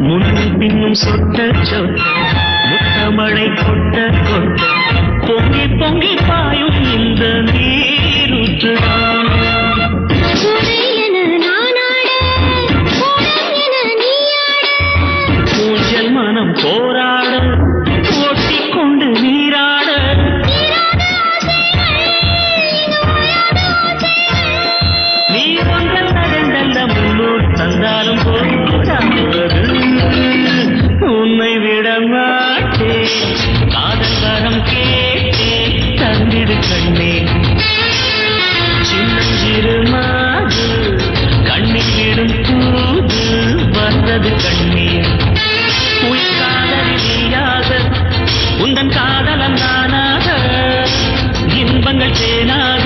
முன்னும் பின்னும் சொட்ட சொட்ட முத்தமழை கொட்ட கொட்ட பொங்கி பொங்கி பாயும் இந்த நீர். கண்டிடு கண்ணே. சின்னஞ்சிறு மாது கண்ணிலிடும் தூது வந்தது கண்ணீர் உன் காதலியாக உந்தன் காதலன் நானாக இன்பங்கள் தேனாக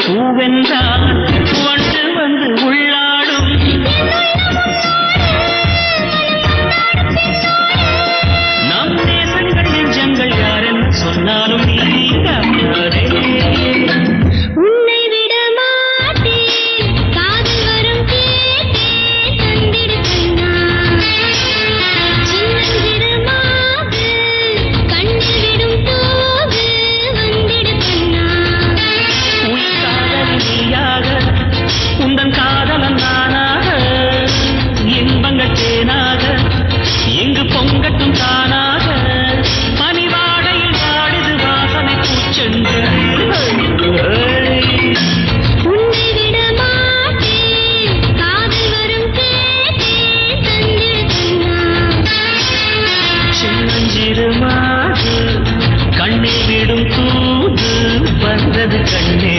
பூவென்றால் வண்டு வந்து உள்ள திருமாது கண்ணே விடும் தூது வந்தது கண்ணே.